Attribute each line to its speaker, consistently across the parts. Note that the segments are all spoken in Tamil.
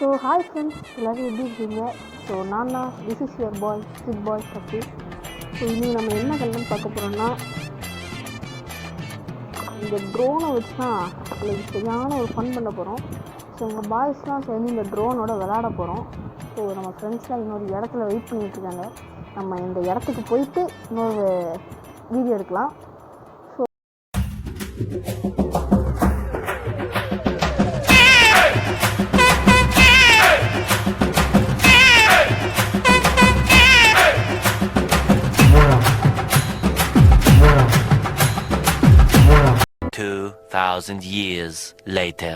Speaker 1: ஸோ ஹாய் ஃப்ரெண்ட்ஸ் எல்லோரும் எப்படி இருக்கீங்க ஸோ நான் தான் this is your boy stick boy Sakthi so இனி நம்ம என்ன கல்யாணம் பார்க்க போகிறோம்னா இந்த ட்ரோனை வச்சு தான் லைக் சரியான ஒரு ஃபன் பண்ண போகிறோம் ஸோ எங்கள் பாய்ஸ்லாம் சேர்ந்து இந்த ட்ரோனோட விளையாட போகிறோம் ஸோ நம்ம ஃப்ரெண்ட்ஸ்லாம் இன்னொரு இடத்துல வெயிட் பண்ணிட்டு இருக்காங்க. நம்ம இந்த இடத்துக்கு போயிட்டு இன்னொரு வீடியோ எடுக்கலாம்.
Speaker 2: 2,000 years later.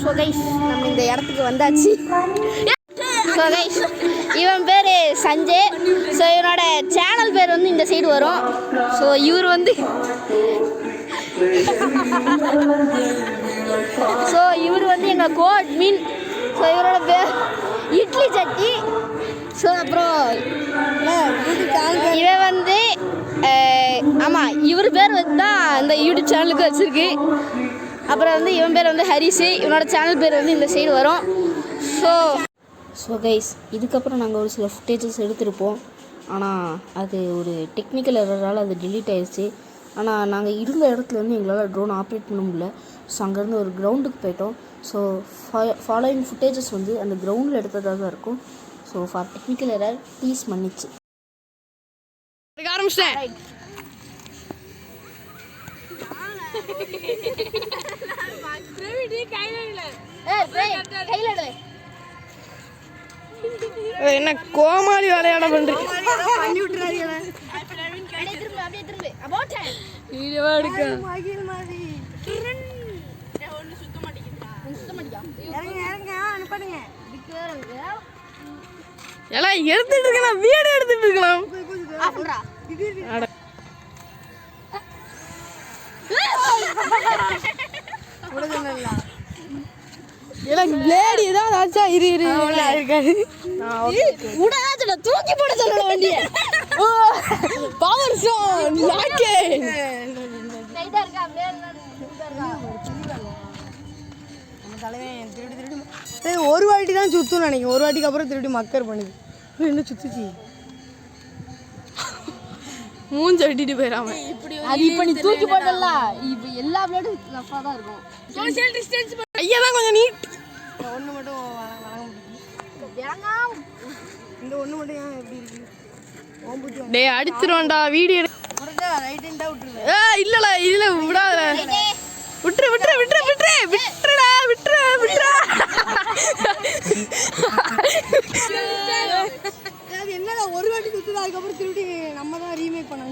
Speaker 1: ஸோ கைஸ் நம்ம இந்த இடத்துக்கு வந்தாச்சு. ஸோ இவன் பேர் சஞ்சய் ஸோ இவனோட சேனல் பேர் வந்து இந்த சைடு வரும். ஸோ இவர் வந்து ஸோ இவர் வந்து எங்கள் கோட் மீன் ஸோ இவரோட பேர் இட்லி சட்னி. ஸோ அப்புறம் இவன் வந்து ஆமாம் இவர் பேர் வந்து தான் இந்த யூடியூப் சேனலுக்கு வச்சுருக்கு. அப்புறம் வந்து இவன் பேர் வந்து ஹரிஷ். இவனோட சேனல் பேர் வந்து இந்த சைடு வரும். ஸோ ஸோ கைஸ் இதுக்கப்புறம் நாங்கள் ஒரு சில ஃபுட்டேஜஸ் எடுத்திருப்போம். ஆனால் அது ஒரு டெக்னிக்கல் எரரால் அது delete ஆயிடுச்சு ஆனால் நாங்கள் இருந்த இடத்துல இருந்து எங்களால் ட்ரோன் ஆப்ரேட் பண்ண முடியல. ஸோ அங்கேருந்து ஒரு கிரவுண்டுக்கு போயிட்டோம். ஸோ ஃபாலோயிங் ஃபுட்டேஜஸ் வந்து அந்த கிரவுண்டில் எடுத்ததாக தான் இருக்கும். So for technical error please மன்னிச்சு.
Speaker 3: ஆரம்பிச்சிட்டேன். என்ன கோமாளி விளையாட பண்றீங்க வீடியோவா எடுக்க? எல்லாம் எடுத்துட்டு இருக்கலாம். வீடு எடுத்துட்டு இருக்கலாம். எனக்கு பிளேடு ஏதாவது ஆச்சா? இரு இரு இருக்காது.
Speaker 1: தூக்கி போட சொல்ல வண்டியை.
Speaker 3: பவர் சோன் லாக்கே
Speaker 4: ஏய், ஒரு வாட்டி தான் சுத்தும் நினைக்கிறேன். ஒரு வாட்டிக்கு அப்புறம் திருப்பி மக்கர் பண்ணுது. என்ன சுத்துச்சு?
Speaker 3: மூஞ்சி வெட்டிட்டு போயிடாம
Speaker 1: அது இப்போ நீ தூக்கி போடல இப்போ எல்லா பிளேடும் ரஃபாக தான் இருக்கும்.
Speaker 3: ஐயா தான் கொஞ்சம் நீட்
Speaker 4: ஒன்று மட்டும் வர முடியும். இந்த ஒன்று மட்டும் ஏன் எப்படி இருக்கு?
Speaker 3: டேய் அடிச்சிருவான்டா வீடியோ
Speaker 4: கரெக்டா ரைட் ஹேண்டா விட்டுருவேன்.
Speaker 3: ஏ இல்லல இல்ல விடாத விட்டுரு விட்டுரு விட்டுரு விட்டுரு விட்டுருடா விட்டுரு விட்டுரு
Speaker 4: அது என்னடா ஒரு வாட்டி சுத்துது அதுக்கப்புறம் திருப்பி நம்ம தான் ரீமேக் பண்ண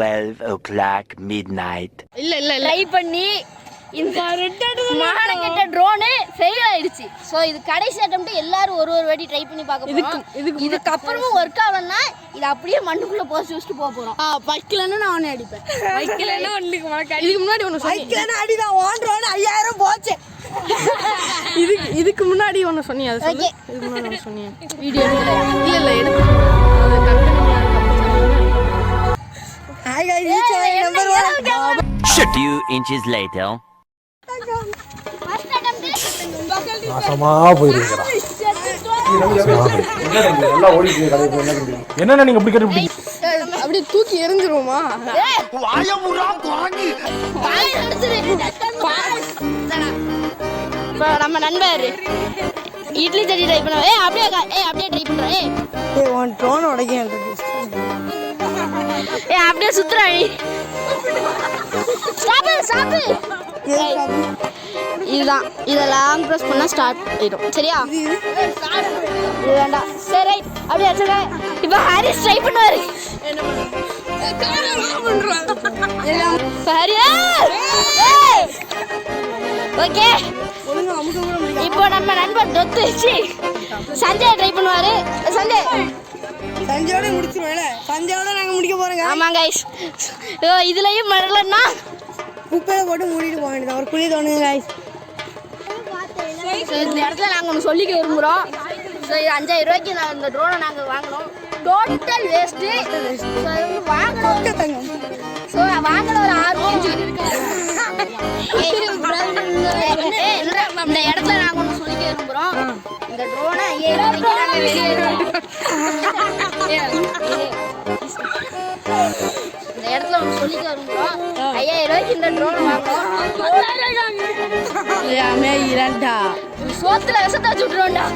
Speaker 4: வேண்டியது
Speaker 2: Twelve o'clock midnight.
Speaker 3: இல்ல இல்ல இல்ல.
Speaker 1: ட்ரை பண்ணி இந்த மானக்கெட்ட ட்ரோனு ஃபெயில் ஆயிடுச்சு. ஸோ இது கடைசி அட்டம்ப்ட் எல்லாரும் ஒரு ஒரு வாட்டி ட்ரை பண்ணி பார்க்க போறோம்.
Speaker 3: இதுக்கு
Speaker 1: இதுக்கு அப்புறமும் ஒர்க் ஆகலன்னா இது அப்படியே மண்ணுக்குள்ள போச்சு வச்சுட்டு போக போறோம்.
Speaker 4: ஆ வைக்கலன்னு நான் அடிப்பேன்.
Speaker 3: வைக்கலன்னா இதுக்கு முன்னாடி ஒன்று
Speaker 4: வைக்கலன்னு அடிதான் ஓன்றோன்னு ஐயாயிரம் போச்சு.
Speaker 3: இதுக்கு இதுக்கு முன்னாடி ஒன்று சொன்னி அது. இதுக்கு முன்னாடி ஒன்று
Speaker 1: வீடியோ
Speaker 3: இல்ல இல்ல எடுத்து
Speaker 4: guys, you try number
Speaker 2: one. Few inches later.
Speaker 5: என்ன நீங்க அப்படி கேட்டு
Speaker 3: அப்படி தூக்கி எரிஞ்சிருவோமா
Speaker 1: நம்ம நண்பர் இட்லி தட்டி ட்ரை பண்ணுவோம் ஏ அப்படியே ஏ அப்படியே ட்ரை பண்ணுறேன்
Speaker 4: ஏ உன் டோன் உடைக்க
Speaker 1: ஏ அப்படியே சுத்துறான் ஸ்டாப் ஸ்டாப் இதுதான். இதை லாங் ப்ரெஸ் பண்ணால் ஸ்டார்ட் ஆயிடும். சரியா? இது வேண்டாம். சரி right. அப்படியே வச்சுக்க. இப்போ ஹாரிஸ் ட்ரை பண்ணுவாரு. ஓகே. இப்போ நம்ம நண்பர் தொத்து வச்சு சஞ்சய் ட்ரை பண்ணுவாரு. சஞ்சய்
Speaker 4: முடிச்சிருவேல சஞ்சயோட நாங்க முடிக்க போறோங்க
Speaker 1: ஆமாம் கைஸ் இதுலயும் வரலன்னா
Speaker 4: குப்பையில போட்டு மூடிட்டு போக வேண்டியது ஒரு குழி தோணுங்க guys.
Speaker 1: ஸோ இந்த இடத்துல நாங்கள் ஒன்று சொல்லிக்க விரும்புகிறோம் ஸோ இது அஞ்சாயிரம் ரூபாய்க்கு நான் இந்த ட்ரோனை நாங்கள் வாங்கினோம் டோட்டல் வேஸ்ட்டு
Speaker 4: தங்கம்
Speaker 1: ஸோ வாங்கின ஒரு இல்ல, இந்த இடத்துல நாங்க ஒண்ணு சொல்லிக்க விரும்புறோம். இந்த ட்ரோனை வெளியேறோம் இந்த இடத்துல ஒண்ணு சொல்லிக்க விரும்புறோம். ஐயாயிரம் ரூபாய்க்கு இந்த ட்ரோன் வாங்குறோம்.
Speaker 3: இரண்டா.
Speaker 1: சோத்துல விஷத்தை வச்சு விட்டுருவோம்டா.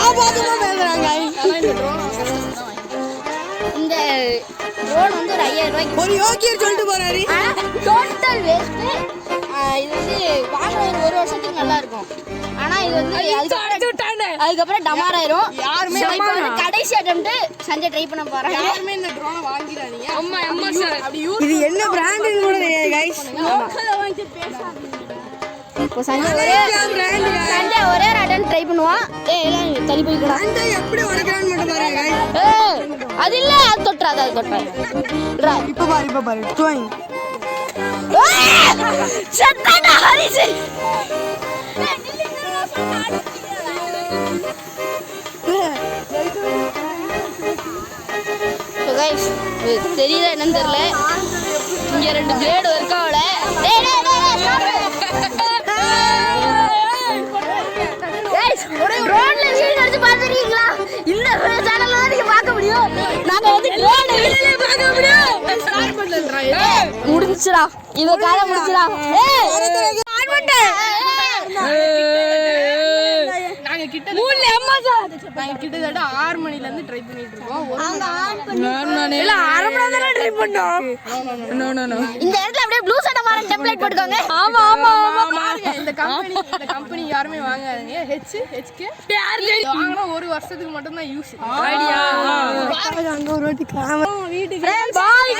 Speaker 4: ஆபாதமா
Speaker 1: ட்ரோன் வந்து ஒரு ஐயாயிரம் ரூபாய்க்கு
Speaker 4: ஒரு யோக்கியர் சொல்லிட்டு போறாரு.
Speaker 1: டோட்டல் வேஸ்ட் இது வந்து வாங்குற ஒரு ஒரு வருஷத்துக்கு நல்லா இருக்கும். ஆனா இது வந்து அதுக்கப்புறம் டமார் ஆயிரும்
Speaker 4: யாருமே
Speaker 1: கடைசி அட்டம்ப்ட் சஞ்சய் ட்ரை பண்ண போறாங்க
Speaker 4: யாருமே இந்த ட்ரோனை வாங்கிடாதீங்க. அம்மா அம்மா சார். அப்படி இது என்ன பிராண்டுன்னு கூட தெரியாது கைஸ்
Speaker 1: இப்போ சஞ்சய் ஒரே சஞ்சய் ஒரே ஒரு அட்டன் ட்ரை பண்ணுவான் ஏய் எல்லாம் இங்க தள்ளி போய்க்கடா
Speaker 4: அந்த எப்படி உடைக்கிறான்னு மட்டும் பாருங்க.
Speaker 1: ஏய் அது இல்ல அது தொட்டுறாது அது தொட்டுறாது
Speaker 4: இப்ப பாரு இப்ப பாரு டோயிங்
Speaker 1: செத்தாடா இது தெரியல என்னன்னு தெரியல. இங்க ரெண்டு பிளேடு ஒர்க் ஆகல. முடிஞ்சுடா இவ கதை முடிஞ்சுடா ஏய் ஆன் பண்ணிட்டேன்
Speaker 4: நாங்க கிட்ட நாங்க கிட்டத்தட்ட ஆறு மணில இருந்து ட்ரை பண்ணிட்டு இருக்கோம். ஒரு
Speaker 3: இல்ல அரை மணி நேரம் தானே ட்ரை பண்ணோம். நோ நோ நோ
Speaker 1: இந்த இடத்துல அப்படியே ப்ளூ சட்டை மாற டெம்ப்ளேட் போட்டுக்கோங்க.
Speaker 3: ஆமா ஆமா ஆமா
Speaker 4: இந்த கம்பெனி இந்த கம்பெனி யாருமே வாங்காதீங்க. ஹெச் ஹெச்கே வாங்கினா ஒரு வருஷத்துக்கு மட்டும் தான் யூஸ்
Speaker 3: ஐடியா
Speaker 4: அங்க ஒரு வாட்டி காம வீட்டுக்கு
Speaker 3: பாய்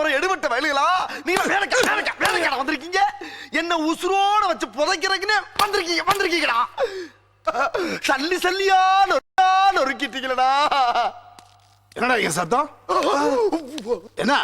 Speaker 6: போற எடுபட்ட வயலுகளா? நீங்க வேலைக்கா வேலைக்கா வேலைக்கா வந்திருக்கீங்க? என்ன உசுரோட வச்சு புதைக்கிறதுக்குன்னு வந்திருக்கீங்க வந்திருக்கீங்கடா. சல்லி சல்லியா நொறுக்கா நொறுக்கிட்டீங்களடா.
Speaker 7: என்னடா இங்க சத்தம்? என்ன?